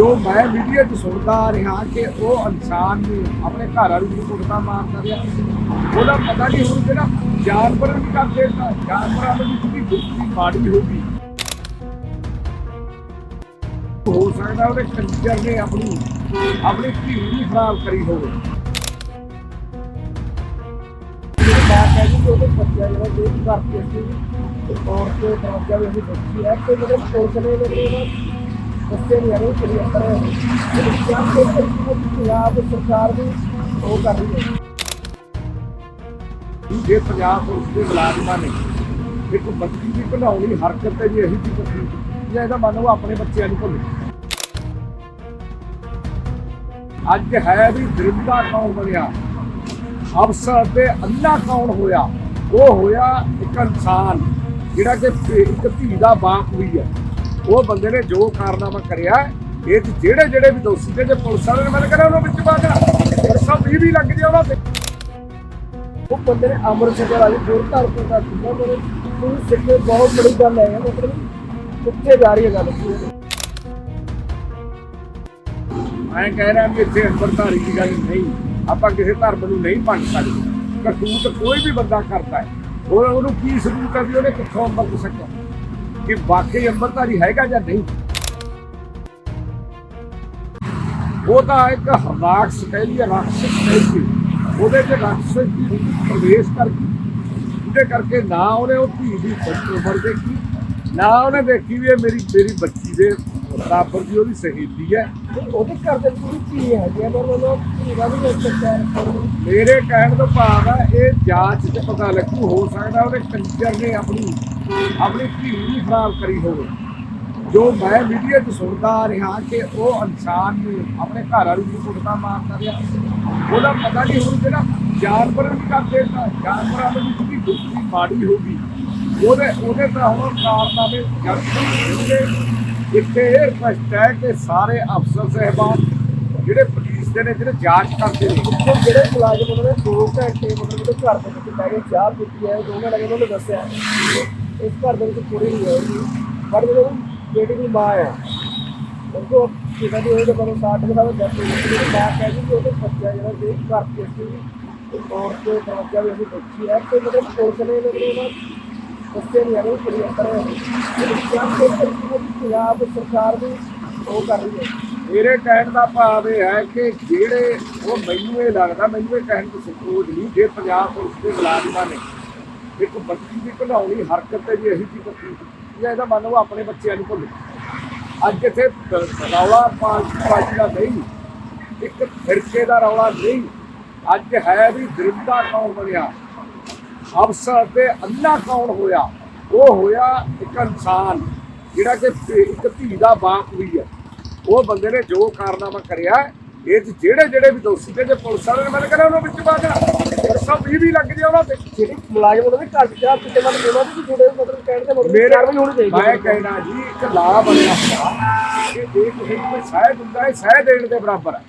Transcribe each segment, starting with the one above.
ਜੋ ਮੈਂ ਮੀਡੀਆ 'ਚ ਸੁਣਦਾ ਰਿਹਾ ਕਿ ਉਹ ਇਨਸਾਨ ਨੂੰ ਆਪਣੇ ਘਰ ਵਾਲੀ ਨੂੰ ਕੁੱਟਦਾ, ਮਾਰਦਾ ਰਿਹਾ। ਉਹਦਾ ਪਤਾ ਨਹੀਂ ਹੁਣ ਜਿਹੜਾ ਜਾਨਵਰ ਵੀ ਕਰਦੇ ਤਾਂ ਜਾਨਵਰਾਂ ਨੂੰ ਵੀ ਜਿਹੜੀ ਦੁਸ਼ਮਣੀ ਮਾੜੀ ਹੋਗੀ ਹੋ ਸਕਦਾ ਉਹਦੇ ਕੰਜਰ ਨੇ ਆਪਣੀ ਆਪਣੀ ਧੀ ਵੀ ਖਰਾਬ ਕਰੀ ਹੋਵੇ। ਜਿਹੜੀ ਬਾਤ ਹੈ ਕਿ ਉਹਦੇ ਬੱਚਾ ਜਿਹੜਾ ਦੇਖ ਕਰਕੇ ਅਸੀਂ ਔਰ ਤੇ ਦਰਵਾਜ਼ਾ ਵੀ ਅਸੀਂ ਬੱਚੀ ਹੈ ਕਿ ਜਿਹੜੇ ਪੁਲਿਸ ਨੇ ਜਿਹੜੇ ਬੱਚੇ ਨਹੀਂ ਆਏ ਕਿ ਅੰਦਰ ਪੰਜਾਬ ਸਰਕਾਰ ਵੀ ਉਹ ਕਰ ਰਹੀ ਹੈ। ਜੇ ਪੰਜਾਬ ਪੁਲਿਸ ਦੇ ਮੁਲਾਜ਼ਮਾਂ ਨੇ ਇੱਕ ਬੱਚੀ ਦੀ ਭਲਾਉਣੀ ਹਰਕਤ ਤੇ ਜੇ, ਇਹੀ ਜੀ ਕੀਤੀ ਜਾਂ ਇਹਦਾ ਮੰਨ ਲਓ ਆਪਣੇ ਬੱਚਿਆਂ ਨੂੰ ਭੁੱਲ। ਅੱਜ ਹੈ ਵੀ ਦਰਿੰਦਾ ਕੌਣ ਬਣਿਆ? ਅਫਸਰ ਤੇ ਅੱਲਾ ਕੌਣ ਹੋਇਆ? ਉਹ ਹੋਇਆ ਇੱਕ ਇਨਸਾਨ, ਜਿਹੜਾ ਕਿ ਇੱਕ ਧੀ ਦਾ ਬਾਪ ਵੀ ਹੈ। ਉਹ ਬੰਦੇ ਨੇ ਜੋ ਕਾਰਨਾਮਾ ਕਰਿਆ ਇਹ ਜਿਹੜੇ ਜਿਹੜੇ ਵੀ ਦੋਸ਼ੀ ਤੇ ਜੇ ਪੁਲਿਸ ਵਾਲੇ ਨੇ ਮੈਂ ਕਹਿੰਦਾ ਉਹਨਾਂ ਵਿੱਚ ਪਾ ਦੇਣਾ 120 ਵੀ ਲੱਗ ਜੇ ਉਹਨਾਂ ਤੇ। ਉਹ ਬੰਦੇ ਨੇ ਅਮਰ ਸਿੰਘ ਵਾਲੀ ਜੋਰ ਧਰ ਕੇ ਦਾ ਦਿੱਤਾ ਮੇਰੇ ਕੋਈ ਸਿੱਖੇ ਬਹੁਤ ਬੜੀ ਗੱਲ ਹੈ ਮਤਲਬ ਕਿੱਥੇ ਜਾ ਰਹੀ ਹੈ ਗੱਲ। ਮੈਂ ਕਹਿ ਰਿਹਾ ਵੀ ਇੱਥੇ ਅੰਮ੍ਰਿਤਧਾਰੀ ਦੀ ਗੱਲ ਨਹੀਂ ਆਪਾਂ ਕਿਸੇ ਧਰਮ ਨੂੰ ਨਹੀਂ ਭੰਡ ਸਕਦੇ। ਕਰਤੂਤ ਕੋਈ ਵੀ ਬੰਦਾ ਕਰਦਾ ਹੈ। ਉਹ ਉਹਨੂੰ ਕੀ ਸਬੂਤ ਹੈ ਵੀ ਉਹਨੇ ਕਿੱਥੋਂ ਅੰਮ੍ਰਿਤ ਸਕਿਆ ਕਿ ਵਾਕਈ ਅੰਮ੍ਰਿਤਧਾਰੀ ਹੈਗਾ ਜਾਂ ਨਹੀਂ? ਉਹ ਤਾਂ ਇੱਕ ਰਾਖਸ਼ ਕਹਿ ਲਈਏ ਰਾਖਸ਼ ਕਹਿ ਲਈਏ ਉਹਦੇ ਤੇ ਰਾਖਸ਼ ਦੀ ਪ੍ਰਵੇਸ਼ ਕਰ ਗਈ ਉਹਦੇ ਕਰਕੇ ਨਾ ਉਹਨੇ ਉਹ ਧੀ ਦੀ ਉਮਰ ਦੇਖੀ ਨਾ ਉਹਨੇ ਦੇਖੀ ਵੀ ਇਹ ਮੇਰੀ ਮੇਰੀ ਬੱਚੀ ਦੇ ਬਰਾਬਰ ਦੀ ਉਹਦੀ ਸਹੇਲੀ ਹੈ। ਉਹਦੇ ਘਰ ਦੇ ਪੂਰੀ ਧੀ ਹੈ ਜੀ ਪਰ ਉਹ ਧੀਰਾ ਵੀ ਇੱਕ ਚਾਰ ਮੇਰੇ ਕਹਿਣ ਤੋਂ ਭਾਵ ਹੈ ਇਹ ਜਾਂਚ 'ਚ ਪਤਾ ਲੱਗੂ ਹੋ ਸਕਦਾ ਉਹਦੇ ਕੰਜਰ ਨੇ ਆਪਣੀ ਆਪਣੀ ਧੀ ਵੀ ਖਰਾਬ ਕਰੀ ਹੋਵੇ। ਜੋ ਮੈਂ ਮੀਡੀਆ 'ਚ ਸੁਣਦਾ ਆ ਰਿਹਾ ਕਿ ਉਹ ਇਨਸਾਨ ਨੂੰ ਆਪਣੇ ਘਰ ਵਾਲੀ ਨੂੰ ਕੁੱਟਦਾ, ਮਾਰਦਾ ਰਿਹਾ। ਉਹਦਾ ਪਤਾ ਨਹੀਂ ਹੁਣ ਜਿਹੜਾ ਜਾਨਵਰ ਵੀ ਕਰਦੇ ਤਾਂ ਜਾਨਵਰਾਂ ਨੂੰ ਵੀ ਜਿਹੜੀ ਦੁਸ਼ਮਣੀ ਮਾੜੀ ਹੋਗੀ ਉਹਦੇ ਉਹਦੇ ਤਾਂ ਹੁਣ ਕਾਰਨਾਮੇ ਜਦ ਇੱਥੇ ਇਹ ਰਿਕਵੈਸਟ ਹੈ ਕਿ ਸਾਰੇ ਅਫਸਰ ਸਹਿਬਾਨ ਜਿਹੜੇ ਪੁਲਿਸ ਦੇ ਨੇ, ਜਿਹੜੇ ਜਾਂਚ ਕਰਦੇ ਨੇ। ਤੇ ਜਿਹੜੇ ਮੁਲਾਜ਼ਮ ਉਹਨਾਂ ਨੇ 2 ਘੰਟੇ ਮਤਲਬ ਉਹਦੇ ਘਰ ਦੇ ਵਿੱਚ ਬਹਿ ਚਾਹ ਪੀਤੀ ਹੈ ਦੋ ਘੰਟੇ ਉਹਨਾਂ ਨੇ ਦੱਸਿਆ। ਇਸ ਘਰ ਦੇ ਵਿੱਚ ਕੁੜੀ ਨਹੀਂ ਹੋਈ ਪਰ ਜਦੋਂ ਬੇਟੀ ਦੀ ਮਾਂ ਹੈ ਉਹ ਕਿਹਦਾ ਦੀ ਉਹਦੇ ਕੋਲੋਂ 60 ਸਾਲ ਦਾ ਜੱਟ ਜਿਹੜੀ ਮਾਂ ਕਹਿੰਦੀ ਕਿ ਉਹਦੇ ਬੱਚਾ ਜਿਹੜਾ ਜੇ ਘਰ ਕੇ ਸੀ ਔਰ ਤੇ ਦਰਵਾਜ਼ਾ ਵੀ ਅਸੀਂ ਬੱਚੀ ਹੈ। ਤੇ ਮਤਲਬ ਪੁਲਿਸ ਨੇ ਜਿਹੜੇ ਉਹਨਾਂ ਬੱਚੇ ਨਹੀਂ ਆਏ ਕਿ ਅੰਦਰ ਜਿਹੜੇ ਪੰਜਾਬ ਸਰਕਾਰ ਵੀ ਉਹ ਕਰ ਰਹੀ ਹੈ। ਮੇਰੇ ਕਹਿਣ ਦਾ ਭਾਵ ਇਹ ਹੈ ਕਿ ਜਿਹੜੇ ਉਹ ਮੈਨੂੰ ਇਹ ਲੱਗਦਾ, ਮੈਨੂੰ ਇਹ ਕਹਿਣ ਦੀ ਸੰਕੋਚ ਨਹੀਂ, ਜੇ ਪੰਜਾਬ ਪੁਲਿਸ ਦੇ ਮੁਲਾਜ਼ਮਾਂ ਨੇ ਇੱਕ ਬੱਚੀ ਦੀ ਭਲਾਉਣੀ ਹਰਕਤ ਹੈ ਜੇ, ਇਹੀ ਜੀ ਕੀਤੀ ਜਾਂ ਇਹਦਾ ਮੰਨ ਲਓ ਆਪਣੇ ਬੱਚਿਆਂ ਨੂੰ ਭੁੱਲ। ਅੱਜ ਇੱਥੇ ਰੌਲਾ ਪਾਰਟੀ ਦਾ ਨਹੀਂ। ਇੱਕ ਫਿਰਕੇ ਦਾ ਰੌਲਾ ਨਹੀਂ। ਅੱਜ ਹੈ ਵੀ ਦਰਿੰਦਾ ਕੌਣ ਬਣਿਆ? ਅਫਸਰ ਤੇ ਅੱਲਾ ਕੌਣ ਹੋਇਆ? ਉਹ ਹੋਇਆ ਇੱਕ ਇਨਸਾਨ, ਜਿਹੜਾ ਕਿ ਇੱਕ ਧੀ ਦਾ ਬਾਪ ਵੀ ਹੈ। ਉਹ ਬੰਦੇ ਨੇ ਜੋ ਕਾਰਨਾਮਾ ਕਰਿਆ, ਇਹ ਜਿਹੜੇ ਜਿਹੜੇ ਵੀ ਦੋਸ਼ੀ ਤੇ ਪੁਲਿਸ ਵਾਲੇ ਨੇ, ਮੈਂ ਕਹਿੰਦਾ ਉਹਨਾਂ ਵਿੱਚ ਪਾ ਦੇਣਾ। 120 ਵੀ ਲੱਗ ਜੇ ਉਹਨਾਂ ਤੇ। ਜਿਹੜੀ ਮੁਲਾਜ਼ਮ ਉਹਨਾਂ ਦੇ ਘਰ ਚ ਚਾਹ ਪੀਤੇ ਮਤਲਬ ਉਹਨਾਂ ਦੀ ਵੀ ਜੁੜੇ ਮਤਲਬ ਕਹਿਣ ਦੇ ਮਤਲਬ ਮੇਰੇ ਕਾਰਵਾਈ ਹੋਣੀ ਚਾਹੀਦੀ ਮੈਂ ਹੈ। ਕਹਿਣਾ ਜੀ ਇੱਕ ਲਾ ਬਣਿਆ ਹੁੰਦਾ ਕਿ ਜੇ ਕਿਸੇ ਨੂੰ ਕੋਈ ਸਹਿ ਦਿੰਦਾ ਹੈ ਸਹਿ ਦੇਣ ਦੇ ਬਰਾਬਰ ਹੈ।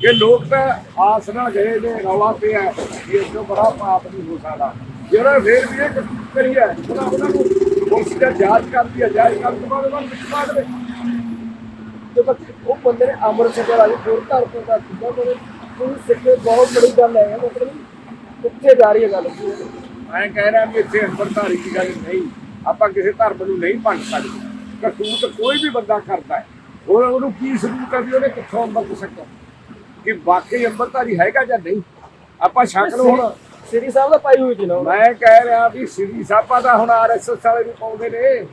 ਕਿ ਲੋਕ ਤਾਂ ਆਸ ਨਾਲ ਗਏ ਨੇ ਰੌਲਾ ਪਿਆ ਕਿ ਇਸ ਤੋਂ ਬੜਾ ਪਾਪ ਨਹੀਂ ਹੋ ਸਕਦਾ। ਜਿਹੜਾ ਫੇਰ ਵੀ ਇਹ ਕਸੂਰ ਕਰੀ ਹੈ ਉਹਨਾਂ ਉਹਨਾਂ ਨੂੰ ਪੁਲਿਸ ਦਾ ਜਾਂਚ ਕਰਦੀ ਹੈ ਜਾਂਚ ਕਰਨ ਤੋਂ ਬਾਅਦ ਉਹਨਾਂ ਨੂੰ ਵਿੱਚ ਪਾ ਦੇਵੇ ਤੇ ਬੱਚੇ ਉਹ ਬੰਦੇ ਨੇ ਅਮਰ ਸਿੰਘ ਵਾਲੀ ਜੋਰ ਧਰ ਕੇ ਦਾ ਦਿੱਤਾ ਮੇਰੇ ਕੋਈ ਸਿੱਖੇ ਬਹੁਤ ਬੜੀ ਗੱਲ ਹੈ ਮਤਲਬ ਕਿੱਥੇ ਜਾ ਰਹੀ ਹੈ ਗੱਲ? ਮੈਂ ਕਹਿ ਰਿਹਾ ਵੀ ਇੱਥੇ ਅੰਮ੍ਰਿਤਧਾਰੀ ਦੀ ਗੱਲ ਨਹੀਂ। ਆਪਾਂ ਕਿਸੇ ਧਰਮ ਨੂੰ ਨਹੀਂ ਭੰਡ ਸਕਦੇ। ਕਰਤੂਤ ਕੋਈ ਵੀ ਬੰਦਾ ਕਰਦਾ ਹੈ। ਉਹ ਉਹਨੂੰ ਕੀ ਸਬੂਤ ਹੈ ਵੀ ਉਹਨੇ ਕਿੱਥੋਂ ਅੰਮ੍ਰਿਤ ਸਕਿਆ ਕਿ ਵਾਕਈ ਅੰਮ੍ਰਿਤਧਾਰੀ ਹੈਗਾ ਜਾਂ ਨਹੀਂ? ਆਪਾਂ ਸ਼ੱਕ ਨੂੰ ਹੁਣ। ਸ੍ਰੀ ਸਾਹਿਬ ਦਾ ਪਾਈ ਹੋਈ ਸੀ ਨਾ। ਮੈਂ ਕਹਿ ਰਿਹਾ ਵੀ ਸ੍ਰੀ ਸਾਹਿਬਾ ਦਾ ਹੁਣ ਆਰਐਸਐਸ ਵਾਲੇ ਵੀ ਪਾਉਂਦੇ ਨੇ।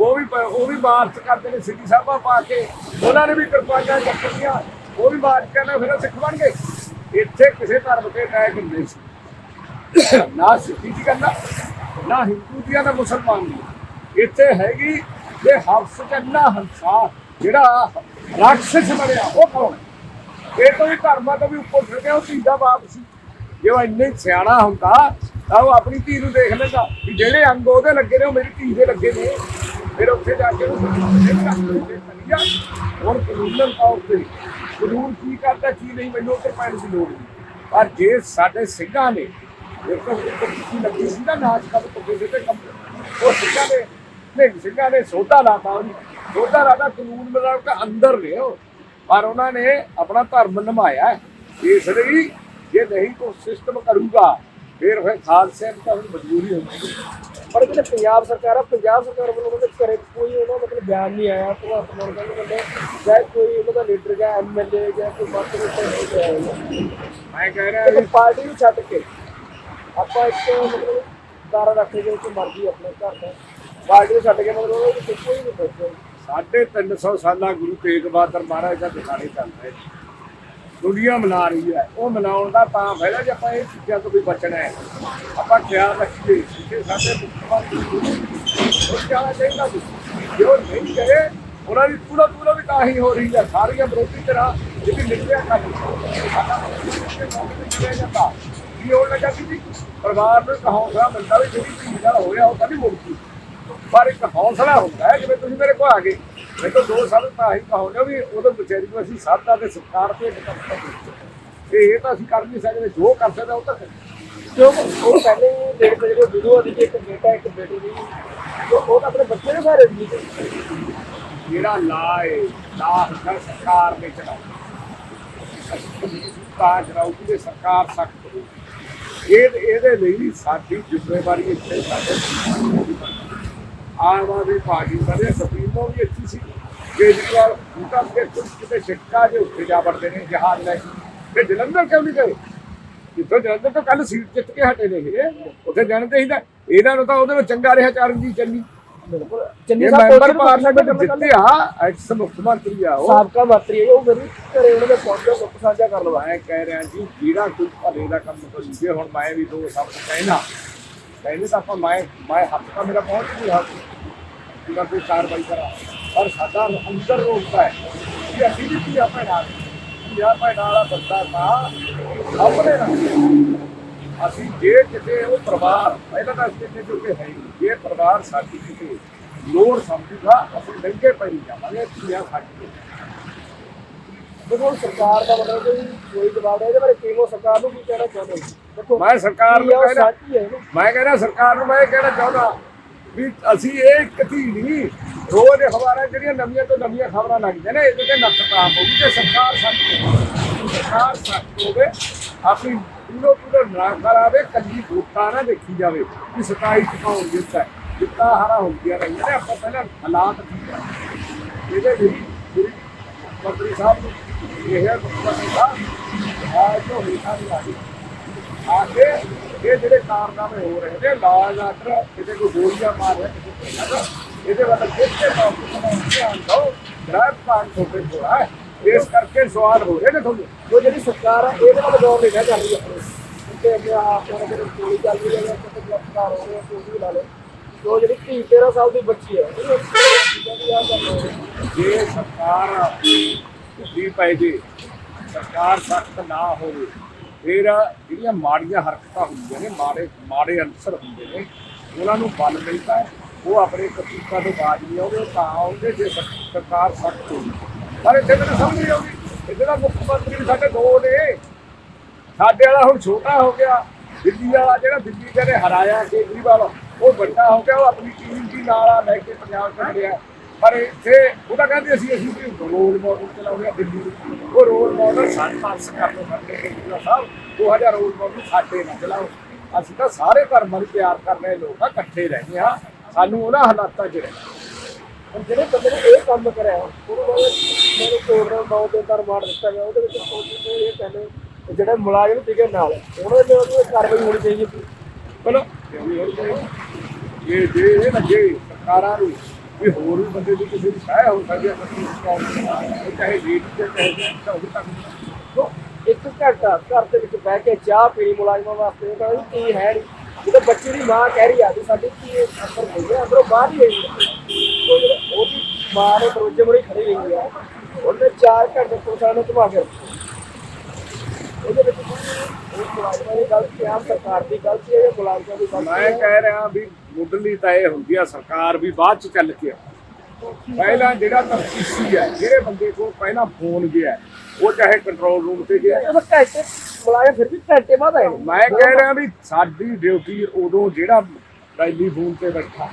ਉਹ ਵੀ ਉਹ ਵੀ ਮਾਰਚ ਕਰਦੇ ਨੇ ਸ੍ਰੀ ਸਾਹਿਬਾ ਪਾ ਕੇ। ਉਹਨਾਂ ਨੇ ਵੀ ਕਿਰਪਾਨਾਂ ਚੱਕੀਆਂ। ਉਹ ਵੀ ਮਾਰਚ ਕਰਨਾ ਫਿਰ ਸਿੱਖ ਬਣ ਗਏ। ਇੱਥੇ ਕਿਸੇ ਧਰਮ ਤੇ ਅਟੈਕ ਨਹੀਂ ਸੀ। ਨਾ ਸਿੱਖੀ ਦੀ ਕਰਨਾ ਨਾ ਹਿੰਦੂ ਦੀਆਂ ਨਾ ਮੁਸਲਮਾਨ ਦੀ ਇੱਥੇ ਹੈਗੀ ਜੇ ਹਫਸ ਕਰਨਾ ਹੰਸਾ, ਜਿਹੜਾ ਰਾਖਸ਼ ਬਣਿਆ, ਉਹ ਕੌਣ ਇਹ ਤੋਂ ਵੀ ਧਰਮਾਂ ਤੋਂ ਵੀ ਉੱਪਰ ਉੱਠ ਗਿਆ, ਉਹ ਧੀ ਬਾਪ ਸੀ। ਜੇ ਉਹ ਇੰਨੇ ਸਿਆਣਾ ਹੁੰਦਾ, ਤਾਂ ਉਹ ਆਪਣੀ ਧੀ ਨੂੰ ਦੇਖ ਲੈਂਦਾ ਵੀ ਜਿਹੜੇ ਅੰਗ ਉਹਦੇ ਲੱਗੇ ਨੇ, ਉਹ ਮੇਰੀ ਧੀ ਦੇ ਲੱਗੇ ਨੇ। ਫਿਰ ਉੱਥੇ ਜਾ ਕੇ ਉਹ ਹੁਣ ਕਾਨੂੰਨ ਤੌਰ ਤੇ ਕਾਨੂੰਨ ਕੀ ਕਰਦਾ, ਕੀ ਨਹੀਂ, ਮੈਨੂੰ ਉੱਤੇ ਪੈਣ ਦੀ ਲੋੜ ਨਹੀਂ। ਪਰ ਜੇ ਸਾਡੇ ਸਿੰਘਾਂ ਨੇ ਇੱਕ ਕੀ ਲੱਗੀ ਸੀ ਨਾ ਨਾਚ ਕਰ ਪੁੱਗੇ ਤੇ ਕੰਮ ਉਹ ਸਿੰਘਾਂ ਨੇ ਨਹੀਂ ਸਿੰਘਾਂ ਨੇ ਸੋਧਾ ਲਾਤਾ ਉਹਨੂੰ ਸੋਧਾ ਲਾਤਾ ਕਾਨੂੰਨ ਮੁਤਾਬਕ ਅੰਦਰ ਉਹ ਪਰ ਉਹਨਾਂ ਨੇ ਆਪਣਾ ਧਰਮ ਨਿਭਾਇਆ। ਇਸ ਲਈ ਜੇ ਨਹੀਂ ਕੋਈ ਸਿਸਟਮ ਕਰੂਗਾ ਫਿਰ ਫਿਰ ਖਾਲਸੇ ਨੂੰ ਤਾਂ ਮਜਬੂਰੀ ਹੁੰਦੀ ਹੈ ਪਰ ਜਿਹੜੇ ਪੰਜਾਬ ਸਰਕਾਰ ਆ ਪੰਜਾਬ ਸਰਕਾਰ ਵੱਲੋਂ ਉਹਨਾਂ ਦੇ ਘਰੇ ਕੋਈ ਉਹਨਾਂ ਮਤਲਬ ਬਿਆਨ ਨਹੀਂ ਆਇਆ ਭਗਵੰਤ ਮਾਨ ਕਹਿੰਦੇ ਕਹਿੰਦੇ ਚਾਹੇ ਕੋਈ ਉਹਨਾਂ ਦਾ ਲੀਡਰ ਜਾਂ ਐਮਐਲਏ ਜਾਂ ਕੋਈ ਮੰਤਰੀ ਕੋਈ। ਮੈਂ ਕਹਿ ਰਿਹਾ ਪਾਰਟੀ ਨੂੰ ਛੱਡ ਕੇ ਆਪਾਂ ਇੱਕ ਮਤਲਬ ਦਾਰਾ ਰੱਖੇ ਜੋ ਕਿ ਮਰਜ਼ੀ ਆਪਣੇ ਘਰ ਦਾ। ਪਾਰਟੀ ਛੱਡ ਕੇ ਮਤਲਬ ਉਹਦੇ ਵਿੱਚ ਕੋਈ ਨਹੀਂ ਬਚਿਆ ਸਾਢੇ 300 ਸਾਲਾ ਗੁਰੂ ਤੇਗ ਬਹਾਦਰ ਮਹਾਰਾਜ ਦਾ ਦਿਖਾਣੇ ਚੱਲਦਾ ਹੈ ਦੁਨੀਆ ਮਨਾ ਰਹੀ ਹੈ। ਉਹ ਮਨਾਉਣ ਦਾ ਤਾਂ ਫਾਇਦਾ ਜੇ ਆਪਾਂ ਇਹ ਚੀਜ਼ਾਂ ਤੋਂ ਵੀ ਬਚਣਾ ਹੈ। ਆਪਾਂ ਖਿਆਲ ਰੱਖੀਏ ਕਿ ਸਾਡੇ ਮੁੱਖ ਉਹ ਕਿਹਾ ਚਾਹੀਦਾ ਸੀ, ਜੋ ਨਹੀਂ ਕਰੇ, ਉਹਨਾਂ ਦੀ ਪੂਰਾ ਪੂਰਾ ਵੀ ਤਾਂ ਹੀ ਹੋ ਰਹੀ ਹੈ। ਸਾਰੀਆਂ ਵਿਰੋਧੀ ਧਿਰਾਂ ਜਿਹੜੀ ਨਿਕਲਿਆ ਕਰ ਜਾਂਦਾ। ਕੀ ਹੋਣ ਲੱਗਾ ਸੀ ਜੀ ਪਰਿਵਾਰ ਨੂੰ ਹੌਸਲਾ ਮਿਲਦਾ ਵੀ ਜਿਹੜੀ ਚੀਜ਼ ਨਾਲ ਹੋਇਆ ਉਹ ਕਦੀ ਮੁੜਦੀ। ਪਰ ਇੱਕ ਹੌਸਲਾ ਹੁੰਦਾ ਹੈ ਜਿਵੇਂ ਤੁਸੀਂ ਮੇਰੇ ਕੋਲ ਆ ਗਏ। ਮੈਂ ਤਾਂ ਦੋ ਸਾਲ ਤਾਂ ਹੀ ਕਹੋਗੇ ਵੀ ਉਦੋਂ ਵਿਚਾਰੀ ਨੂੰ ਅਸੀਂ ਸਾਧਾ ਤੇ ਸਤਿਕਾਰ ਤੇ ਕਰਦੇ ਇਹ ਤਾਂ ਅਸੀਂ ਕਰ ਨਹੀਂ ਸਕਦੇ ਜੋ ਕਰ ਸਕਦੇ ਉਹ ਤਾਂ। ਕਿਉਂ? ਉਹ ਪਹਿਲੇ ਦੇਖ ਸਕਦੇ ਹੋ ਵੀਡੀਓ ਦੀ ਇੱਕ ਬੇਟਾ ਇੱਕ ਬੇਟੀ ਦੀ ਉਹ ਤਾਂ ਆਪਣੇ ਬੱਚੇ ਨੂੰ ਸਾਰੇ ਜੀ ਜਿਹੜਾ ਲਾ ਹੈ ਲਾ ਹਰ ਸਰਕਾਰ ਨੇ ਚਲਾਉ ਤਾਂ ਚਲਾਉਗੀ ਤੇ ਸਰਕਾਰ ਸਖਤ ਹੋਊ ਇਹ ਇਹਦੇ ਲਈ ਸਾਡੀ ਜ਼ਿੰਮੇਵਾਰੀ ਇੱਥੇ ਸਾਡੇ ਆਮ ਆਦਮੀ ਪਾਰਟੀ ਬਣੇ ਸੁਪਰੀਮੋ ਵੀ ਅੱਛੀ ਸੀ। ਕੇਜਰੀਵਾਲ ਉਨ੍ਹਾਂ ਦੇ ਕੁਝ ਕਿਤੇ ਸਿੱਕਾ ਜੇ ਉੱਥੇ ਜਾ ਵੜਦੇ ਨੇ, ਜਹਾਜ਼ ਲੈ ਕੇ। ਤੇ ਜਲੰਧਰ ਕਿਉਂ ਨਹੀਂ ਗਏ? ਜਿੱਥੋਂ ਜਲੰਧਰ ਤੋਂ ਕੱਲ ਸੀਟ ਜਿੱਤ ਕੇ ਹਟੇ ਨੇ ਇਹ, ਉੱਥੇ ਜਾਣਾ ਚਾਹੀਦਾ ਇਹਨਾਂ ਨੂੰ ਤਾਂ ਉਹਦੇ ਵਿੱਚ ਚੰਗਾ ਰਿਹਾ, ਚਰਨਜੀਤ ਚੰਨੀ। ਬਿਲਕੁਲ। ਚੰਨੀ ਇਹ ਮੈਂਬਰ ਪਾਰਲੀਮੈਂਟ ਜਿੱਤਿਆ ਐਕਸ ਮੁੱਖ ਮੰਤਰੀ ਆ ਉਹ। ਸਾਬਕਾ ਮੰਤਰੀ ਹੈ ਉਹ ਮੇਰੀ ਘਰੇ ਉਹਨਾਂ ਦੇ ਪਹੁੰਚੋ ਦੁੱਖ ਸਾਂਝਾ ਕਰ ਲਵਾ ਮੈਂ ਕਹਿ ਰਿਹਾ ਜੀ ਜਿਹੜਾ ਕੋਈ ਭਲੇ ਦਾ ਕੰਮ ਕਰੂਗੇ ਹੁਣ ਮੈਂ ਵੀ ਦੋ ਸਭ ਕਹਿਣਾ। ਕਹਿੰਦੇ ਤਾਂ ਆਪਾਂ ਮੈਂ ਮੈਂ ਹੱਥ ਤਾਂ ਮੇਰਾ ਪਹੁੰਚ ਨਹੀਂ ਹੱਥ ਜਿਹੜਾ ਕੋਈ ਕਾਰਵਾਈ ਕਰਾ। ਪਰ ਸਾਡਾ ਅੰਦਰ ਰੋਕਦਾ ਹੈ ਕਿ ਅਸੀਂ ਵੀ ਕੀ ਆਪਣੇ ਨਾਲ ਯਾ ਭੈਣਾਂ ਵਾਲਾ ਬੰਦਾ ਤਾਂ ਆਪਣੇ ਨਾਲ ਅਸੀਂ ਜੇ ਕਿਤੇ ਉਹ ਪਰਿਵਾਰ ਪਹਿਲਾਂ ਤਾਂ ਅਸੀਂ ਕਿਤੇ ਜੁਗੇ ਹੈ ਨਹੀਂ। ਜੇ ਪਰਿਵਾਰ ਸਾਡੀ ਕਿਤੇ ਲੋੜ ਸਮਝੂਗਾ ਅਸੀਂ ਲੰਘੇ ਪੈਰੀ ਜਾਵਾਂਗੇ ਧੀਆਂ ਸਾਡੀ ਦੇਖੋ ਸਰਕਾਰ ਦਾ ਮਤਲਬ ਕੋਈ ਕੋਈ ਜਵਾਬ ਹੈ ਇਹਦੇ ਬਾਰੇ ਕਿਵੇਂ ਸਰਕਾਰ ਨੂੰ ਕੀ ਕਹਿਣਾ ਚਾਹੁੰਦੇ ਦੇਖੋ ਮੈਂ ਸਰਕਾਰ ਨੂੰ ਕਹਿਣਾ ਮੈਂ ਕਹਿੰਦਾ ਸਰਕਾਰ ਨੂੰ ਮੈਂ ਇਹ ਕਹਿਣਾ ਚਾਹੁੰਦਾ ਵੀ ਅਸੀਂ ਇਹ ਧੀ ਨਹੀਂ ਰੋਜ਼ ਖਬਰਾਂ ਜਿਹੜੀਆਂ ਨਵੀਆਂ ਤੋਂ ਨਵੀਆਂ ਖਬਰਾਂ ਲੱਗਦੀਆਂ ਨੇ ਇਹਦੇ ਤੇ ਨੱਥ ਪਾ ਹੋਊਗੀ ਤੇ ਸਰਕਾਰ ਸਖਤ ਸਰਕਾਰ ਹੋਵੇ ਆਪਣੀ ਪੂਰੋ ਪੂਰੋ ਨਾ ਕਰਾਵੇ ਕੱਲੀ ਵੋਟਾਂ ਨਾ ਦੇਖੀ ਜਾਵੇ। ਕਿ 27 ਚ ਕੌਣ ਜਿੱਤਦਾ ਹੈ। ਜਿੱਤਾਂ ਹਾਰਾ ਰਹੀਆਂ ਨੇ, ਆਪਾਂ ਪਹਿਲਾਂ ਹਾਲਾਤ ਠੀਕ ਆ। ਇਹਦੇ ਲਈ ਜਿਹੜੀ ਮੰਤਰੀ ਸਾਹਿਬ ਨੂੰ ਇਹ ਹੈ, ਮੰਤਰੀ ਸਾਹਿਬ ਆ ਜੋ ਹੀਠਾ ਨਹੀਂ ਆ ਕੇ ਇਹ ਜਿਹੜੇ ਕਾਰਨਾਮੇ ਹੋ ਰਹੇ ਨੇ ਲਾਜ ਆਰਡਰ ਕਿਤੇ ਕੋਈ ਗੋਲੀਆਂ ਮਾਰ ਰਿਹਾ ਕਿਸੇ ਤੇ ਇਹਦੇ ਵੱਲ ਕਿੱਥੇ ਪਾਉਂਦੇ ਧਿਆਨ ਦਿਓ। ਡਰਾਈਵ ਪਾਣ ਤੁਹਾਡੇ ਕੋਲ ਹੈ ਇਸ ਕਰਕੇ ਸਵਾਲ ਹੋ ਰਹੇ ਨੇ ਤੁਹਾਨੂੰ। ਉਹ ਜਿਹੜੀ ਸਰਕਾਰ ਆ ਇਹਦੇ ਨਾਲ ਗੌਰ ਨਹੀਂ ਕਰ ਰਹੀ ਆਪਣੇ। ਤੇ ਆਪਣੇ ਆਪ ਨੂੰ ਜਿਹੜੀ ਗੋਲੀ ਚੱਲ ਰਹੀ ਹੈ ਜਾਂ ਕਿਤੇ ਗ੍ਰਿਫਤਾਰ ਹੋ ਰਹੇ ਕੋਈ ਵੀ ਲਾ ਲਓ ਜੋ ਜਿਹੜੀ ਧੀ 13 ਸਾਲ ਦੀ ਬੱਚੀ ਹੈ ਜੇ ਸਰਕਾਰ ਦੀ ਸਰਕਾਰ ਸਖਤ ਨਾ ਹੋਵੇ ਫਿਰ ਜਿਹੜੀਆਂ ਮਾੜੀਆਂ ਹਰਕਤਾਂ ਹੁੰਦੀਆਂ ਨੇ ਮਾੜੇ ਮਾੜੇ ਅਨਸਰ ਹੁੰਦੇ ਨੇ ਉਹਨਾਂ ਨੂੰ ਬਲ ਮਿਲਦਾ ਉਹ ਆਪਣੇ ਕਤੂਕਾਂ ਤੋਂ ਬਾਜ ਨਹੀਂ ਆਉਂਦੇ ਤਾਂ ਆਉਂਦੇ ਜੇ ਸਰ- ਸਰਕਾਰ ਸਖਤ ਹੋਵੇ। ਪਰ ਇੱਥੇ ਮੈਨੂੰ ਸਮਝ ਨਹੀਂ ਆਉਂਦੀ ਇੱਥੇ ਦਾ ਮੁੱਖ ਮੰਤਰੀ ਸਾਡੇ ਦੋ ਨੇ। ਸਾਡੇ ਵਾਲਾ ਹੁਣ ਛੋਟਾ ਹੋ ਗਿਆ। ਦਿੱਲੀ ਵਾਲਾ ਜਿਹੜਾ ਦਿੱਲੀ ਦੇ ਨੇ ਹਰਾਇਆ ਕੇਜਰੀਵਾਲ, ਉਹ ਵੱਡਾ ਹੋ ਗਿਆ, ਉਹ ਆਪਣੀ ਟੀਮ ਦੀ ਨਾਲ ਆ, ਲੈ ਕੇ ਪੰਜਾਬ ਚ ਖੜਿਆ। ਪਰ ਇੱਥੇ ਉਹ ਕਹਿੰਦੇ ਅਸੀਂ ਅਸੀਂ ਵੀ ਰੋਲ ਮਾਡਲ ਚਲਾਉਂਦੇ ਆ ਦਿੱਲੀ ਉਹ ਰੋਲ ਮਾਡਲ ਸਾਡੇ ਪਾਸ ਕਰ ਲੋ ਸਾਡੇ ਕੇਜਰੀਵਾਲ ਸਾਹਿਬ। 2000 ਰੋਲ ਮਾਡਲ ਸਾਡੇ ਨਾਲ ਚਲਾਓ। ਅਸੀਂ ਤਾਂ ਸਾਰੇ ਧਰਮਾਂ ਨੂੰ ਪਿਆਰ ਕਰਨੇ ਲੋਕ ਆ, ਇਕੱਠੇ ਰਹਿੰਦੇ ਆ। ਸਾਨੂੰ ਉਹਨਾਂ ਹਾਲਾਤਾਂ 'ਚ ਰਹਿਣਾ ਹੁਣ ਜਿਹੜੇ ਬੰਦੇ ਨੇ ਇਹ ਕੰਮ ਕਰਿਆ ਉਹਨੂੰ ਬਾਅਦ ਮੈਨੂੰ ਕੋਰਨਰ ਨੌ ਦਿਨ ਦਾ ਰਿਮਾਂਡ ਦਿੱਤਾ ਗਿਆ ਉਹਦੇ ਵਿੱਚ ਪੁਲਿਸ ਨੇ ਇਹ ਕਹਿੰਦੇ ਕਿ ਜਿਹੜੇ ਮੁਲਾਜ਼ਮ ਸੀਗੇ ਨਾਲ ਉਹਨਾਂ ਦੇ ਉਹਨੂੰ ਕਾਰਵਾਈ ਹੋਣੀ ਚਾਹੀਦੀ ਸੀ। ਚਲੋ ਇਹ ਜੇ ਇਹ ਲੱਗੇ ਸਰਕਾਰਾਂ ਨੂੰ ਵੀ ਹੋਰ ਵੀ ਬੰਦੇ ਦੀ ਕਿਸੇ ਦੀ ਸਹਾਇ ਹੋ ਸਕਦੀ ਹੈ ਚਾਹੇ ਰੇਟ ਤੇ ਚਾਹੇ ਚਾਹੇ ਤੱਕ ਉਹ ਇੱਕ ਘੰਟਾ ਘਰ ਦੇ ਵਿੱਚ ਬਹਿ ਕੇ ਚਾਹ ਪੀਣੀ ਮੁਲਾਜ਼ਮਾਂ ਵਾਸਤੇ ਉਹ ਕਹਿੰਦਾ ਕੀ ਹੈ ਜਦੋਂ ਬੱਚੇ ਦੀ ਮਾਂ ਕਹਿ ਰਹੀ ਆ ਵੀ ਸਾਡੀ ਕੀ ਅਸਰ ਹੋਈ ਹੈ ਅੰਦਰੋਂ ਬਾਹਰ ਹੀ ਆਈ ਹੈ। ਉਹ ਜਿਹੜਾ ਉਹਦੀ ਮਾਂ ਨੇ ਦਰਵਾਜ਼ੇ ਮੁੜੇ ਖੜੀ ਰਹੀ ਆ ਉਹਨੇ 4 ਘੰਟੇ ਪੁਲਿਸਾਂ ਨੂੰ ਘੁਮਾ ਕੇ ਰੱਖਿਆ। ਉਹਦੇ ਵਿੱਚ ਕੋਈ ਉਹ ਮੁਲਾਜ਼ਮਾਂ ਦੀ ਗਲਤੀ ਹੈ ਸਰਕਾਰ ਦੀ ਗਲਤੀ ਹੈ ਜਾਂ ਮੁਲਾਜ਼ਮਾਂ ਦੀ ਗਲਤੀ ਮੈਂ ਹੈ ਕਹਿ ਰਿਹਾ ਵੀ ਮੁੱਢਲੀ ਤਾਂ ਇਹ ਹੁੰਦੀ ਆ ਸਰਕਾਰ ਵੀ ਬਾਅਦ ਚ ਚੱਲ ਕੇ ਆਉਂਦੀ। ਪਹਿਲਾਂ ਜਿਹੜਾ ਤਫਤੀਸ਼ੀ ਹੈ ਜਿਹੜੇ ਬੰਦੇ ਕੋਲ ਪਹਿਲਾਂ ਫੋਨ ਗਿਆ ਉਹ ਚਾਹੇ ਕੰਟਰੋਲ ਰੂਮ ਤੇ ਗਿਆ ਇਹ ਘੰਟੇ ਮੁਲਾਜ਼ਮ ਫਿਰ ਵੀ ਘੰਟੇ ਬਾਅਦ ਆਏ ਨੇ। ਮੈਂ ਕਹਿ ਰਿਹਾ ਵੀ ਸਾਡੀ ਡਿਊਟੀ ਉਦੋਂ ਜਿਹੜਾ ਟੈਲੀਫੋਨ ਤੇ ਬੈਠਾ,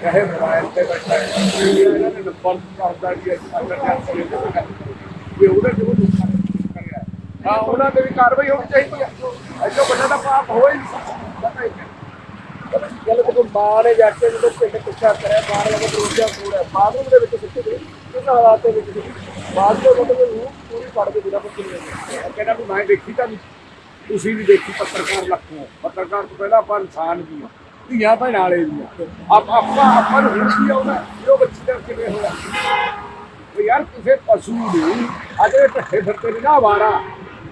ਚਾਹੇ ਮੋਬਾਈਲ ਤੇ ਬੈਠਾ ਇਹਨਾਂ ਨੇ ਨੰਬਰ ਕਰਦਾ ਕਿ ਅਸੀਂ ਅੰਦਰ ਕਰਿਆ ਹਾਂ। ਉਹਨਾਂ ਤੇ ਵੀ ਕਾਰਵਾਈ ਹੋਣੀ ਚਾਹੀਦੀ ਹੈ। ਐਸੋ ਵੱਡਾ ਤਾਂ ਪਾਪ ਹੋ ਨਹੀਂ ਗੱਲ ਤੇ ਮਾਂ ਜਾ ਕੇ ਜਦੋਂ ਪਿੰਡ ਪਿੱਛਾ ਕਰਿਆ, ਬਾਹਰ ਲਗਾ ਦਰੋਜਾ ਪੂਰਾ ਬਾਥਰੂਮ ਦੇ ਵਿੱਚ ਸਿੱਟੀ ਗਈ ਇਸ ਹਾਲਾਤ ਦੇ ਵਿੱਚ ਬਾਅਦ ਤੋਂ ਮਤਲਬ ਰੂਹ ਪੂਰੀ ਫੜ ਕੇ ਬਿਨਾ ਪੁੱਛੇ ਨਹੀਂ ਮੈਂ ਕਹਿੰਦਾ ਵੀ ਮੈਂ ਦੇਖੀ ਤਾਂ ਨਹੀਂ। ਤੁਸੀਂ ਵੀ ਦੇਖੀ ਪੱਤਰਕਾਰ ਲੱਖੋਂ। ਪੱਤਰਕਾਰ ਤੋਂ ਪਹਿਲਾਂ ਆਪਾਂ ਇਨਸਾਨ ਵੀ ਆ ਧੀਆਂ ਭੈਣਾਂ ਵਾਲੇ ਵੀ ਆਪ ਆਪਾਂ ਆਪਾਂ ਨੂੰ ਹੁਣ ਕੀ ਆਉਂਦਾ? ਵੀ ਬੱਚੀ ਦਾ ਕਿਵੇਂ ਹੋਇਆ? ਉਹ ਯਾਰ ਕਿਸੇ ਪਸ਼ੂ ਨੂੰ ਅਜੇ ਢੱਠੇ ਫਿਰਦੇ ਨੇ ਨਾ ਵਾਰਾ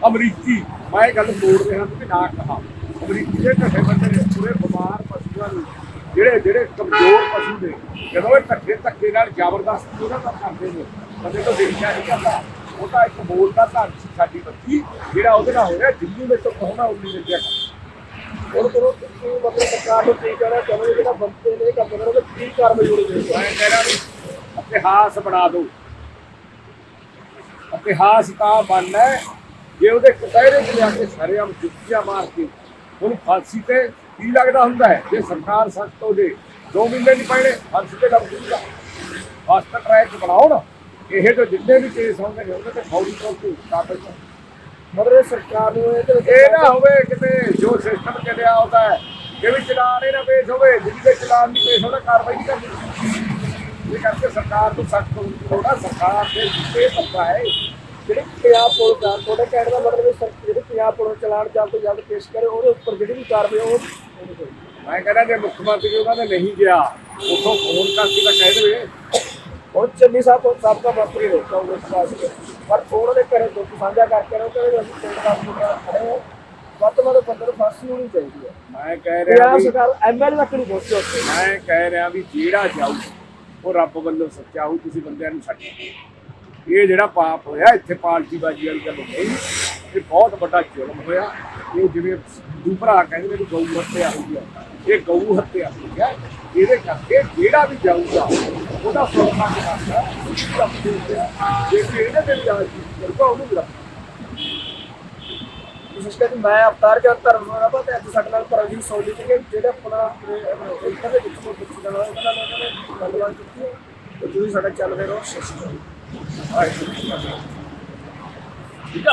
ਅਮਰੀਕੀ। ਮੈਂ ਇਹ ਗੱਲ ਮੋੜ ਰਿਹਾ ਕਿ ਨਾ ਕਹਾ। ਅਮਰੀਕੀ ਦੇ ਢੱਠੇ ਫਿਰਦੇ ਨੇ, ਪੂਰੇ ਬਿਮਾਰ ਪਸ਼ੂਆਂ ਨੂੰ। ਜਿਹੜੇ ਜਿਹੜੇ ਕਮਜ਼ੋਰ ਪਸ਼ੂ ਨੇ, ਜਦੋਂ ਇਹ ਧੱਕੇ ਧੱਕੇ ਨਾਲ ਜ਼ਬਰਦਸਤੀ ਉਹਨਾਂ ਦਾ ਕਰਦੇ ਨੇ, ਬੰਦੇ ਤੋਂ ਦੇਖਿਆ ਨਹੀਂ ਜਾਂਦਾ। ਉਹ ਤਾਂ ਇੱਕ ਬੋਲ ਦਾ ਧੰਨ ਸੀ ਸਾਡੀ ਬੱਚੀ, ਜਿਹੜਾ ਉਹਦੇ ਨਾਲ ਹੋ ਰਿਹਾ ਦਿੱਲੀ ਵਿੱਚ ਹੋਣਾ ਉਨੀ ਲੱਗਿਆ ਹੁਣ ਕਰੋ ਕਿ ਮਤਲਬ ਸਰਕਾਰ ਨੂੰ ਕੀ ਕਹਿਣਾ ਚਾਹੁੰਦੇ ਜਿਹੜਾ ਬੰਦੇ ਨੇ ਇਹ ਕੰਮ ਕਰੋ ਤਾਂ ਕੀ ਕਾਰਵਾਈ ਹੋਣੀ ਚਾਹੀਦੀ ਹੈ? ਮੈਂ ਕਹਿਣਾ ਵੀ ਇਤਿਹਾਸ ਬਣਾ ਦਿਓ। ਇਤਿਹਾਸ ਤਾਂ ਬਣਨਾ ਹੈ। ਜੇ ਉਹਦੇ ਕਟਹਿਰੇ ਚ ਲਿਆ ਕੇ ਸਰੇਆਮ ਜੁੱਤੀਆਂ ਮਾਰ ਕੇ ਉਹਨੂੰ ਫਾਂਸੀ ਤੇ ਕੀ ਲੱਗਦਾ ਹੁੰਦਾ ਹੈ? ਜੇ ਸਰਕਾਰ ਸਖਤ ਹੋ ਜੇ ਦੋ ਮਹੀਨੇ ਨਹੀਂ ਪੈਣੇ, ਫਾਂਸੀ ਤੇ ਲੱਗ ਜੂਗਾ। ਫਾਸਟ ਟਰੈਕ ਬਣਾਓ ਨਾ। ਇਹ ਜੋ ਜਿੰਨੇ ਵੀ ਕੇਸ ਹੋਣਗੇ ਨੇ ਉਹਨਾਂ ਤੇ ਫੌਰੀ ਤੌਰ ਤੇ ਕਾਬਲ ਮਤਲਬ ਸਰਕਾਰ ਨੂੰ ਇਹਦੇ ਵਿੱਚ ਇਹ ਨਾ ਹੋਵੇ ਕਿਤੇ ਜੋ ਸਿਸਟਮ ਚੱਲਿਆ ਹੁੰਦਾ ਹੈ ਕਿ ਵੀ ਚਲਾਨ ਇਹ ਨਾ ਪੇਸ਼ ਹੋਵੇ ਜਿਹਦੇ ਤੇ ਚਲਾਨ ਨਹੀਂ ਪੇਸ਼ ਹੋਣਾ ਕਾਰਵਾਈ ਨਹੀਂ ਕਰਨੀ। ਇਹ ਕਰਕੇ ਸਰਕਾਰ ਨੂੰ ਸਖਤ ਹੋਣਾ ਸਰਕਾਰ ਦੇ ਜਿੱਤੇ ਪੱਤਾ ਹੈ। ਜਿਹੜੀ ਪੰਜਾਬ ਪੁਲਿਸ ਦਾ ਤੁਹਾਡੇ ਕਹਿਣ ਦਾ ਮਤਲਬ ਹੈ ਸਰ ਜਿਹੜੀ ਪੰਜਾਬ ਪੁਲਿਸ ਚਲਾਨ ਜਲਦ ਤੋਂ ਜਲਦ ਪੇਸ਼ ਕਰੇ ਉਹਦੇ ਉੱਪਰ ਜਿਹੜੀ ਵੀ ਕਾਰਵਾਈ ਉਹ ਮੈਂ ਕਹਿੰਦਾ ਜੇ ਮੁੱਖ ਮੰਤਰੀ ਉਹਨਾਂ ਦੇ ਨਹੀਂ ਗਿਆ ਉਥੋਂ ਫੋਨ ਕਰਕੇ ਤਾਂ ਕਹਿ ਦੇਵੇ। ਹੁਣ ਚੰਨੀ ਸਾਹਿਬ ਤੋਂ ਸਾਬਕਾ ਮੰਤਰੀ ਨੇ ਕਾਂਗਰਸ ਦੇ। ਪਰ ਉਹਨਾਂ ਦੇ ਘਰੇ ਦੁੱਖ ਸਾਂਝਾ ਕਰਕੇ ਉਹ ਕਹਿੰਦੇ ਅਸੀਂ ਪਿੰਡ ਦਾ ਮੁੱਦਾ ਖੜੇ ਹਾਂ ਵੱਧ ਤੋਂ ਵੱਧ ਬੰਦੇ ਨੂੰ ਫਾਂਸੀ ਹੋਣੀ ਚਾਹੀਦੀ ਹੈ। ਮੈਂ ਕਹਿ ਰਿਹਾ ਵੀ ਸਰਕਾਰ ਐਮਐਲਏ ਤੱਕ ਨਹੀਂ ਪਹੁੰਚੀ ਉੱਥੇ। ਮੈਂ ਕਹਿ ਰਿਹਾ ਵੀ ਜਿਹੜਾ ਜਾਊ ਉਹ ਰੱਬ ਵੱਲੋਂ ਸੱਚਾ ਹੋ ਤੁਸੀਂ ਬੰਦਿਆਂ ਨੂੰ ਛੱਡ ਇਹ ਜਿਹੜਾ ਪਾਪ ਹੋਇਆ ਇੱਥੇ ਪਾਰਟੀ ਬਾਜੀ ਵਾਲੀ ਗੱਲ ਨਹੀਂ ਇਹ ਬਹੁਤ ਵੱਡਾ ਜ਼ੁਲਮ ਹੋਇਆ। ਇਹ ਜਿਵੇਂ ਹਿੰਦੂ ਭਰਾ ਕਹਿੰਦੇ ਨੇ ਗਊ ਹੱਤਿਆ ਹੋਈ ਆ ਇਹ ਗਊ ਹੱਤਿਆ ਹੋਈ ਆ ਇਹਦੇ ਕਰਕੇ ਜਿਹੜਾ ਵੀ ਜਾਊਗਾ ਉਹਦਾ ਫਰਮਾਨ ਕਰਦਾ ਜੇ ਕੋਈ ਇਹਦੇ ਤੇ ਜਾ ਕਰੂਗਾ ਉਹਨੂੰ ਵੀ ਵਿਸ਼ੇਸ਼ ਕਰਕੇ ਮੈਂ ਅਵਤਾਰ ਜਾਂ ਧਰਮ ਨੂੰ ਰੱਬਾ ਤੇ ਅੱਜ ਸਾਡੇ ਨਾਲ ਪਰਮਜੀਤ ਸੋਢੀ ਜੀ ਜਿਹੜੇ ਆਪਣਾ ਇੱਥੇ ਦੇ ਵਿੱਚ ਤੋਂ ਪੁੱਛ ਜਾਣਾ ਉਹਨਾਂ ਨਾਲ ਉਹਨਾਂ ਨੇ ਗੱਲਬਾਤ ਕੀਤੀ ਤੇ ਤੁਸੀਂ ਸਾਡਾ ਚੱਲ ਰਹੇ ਰਹੋ, ਸਤਿ ਸ਼੍ਰੀ ਅਕਾਲ। ਠੀਕ ਆ?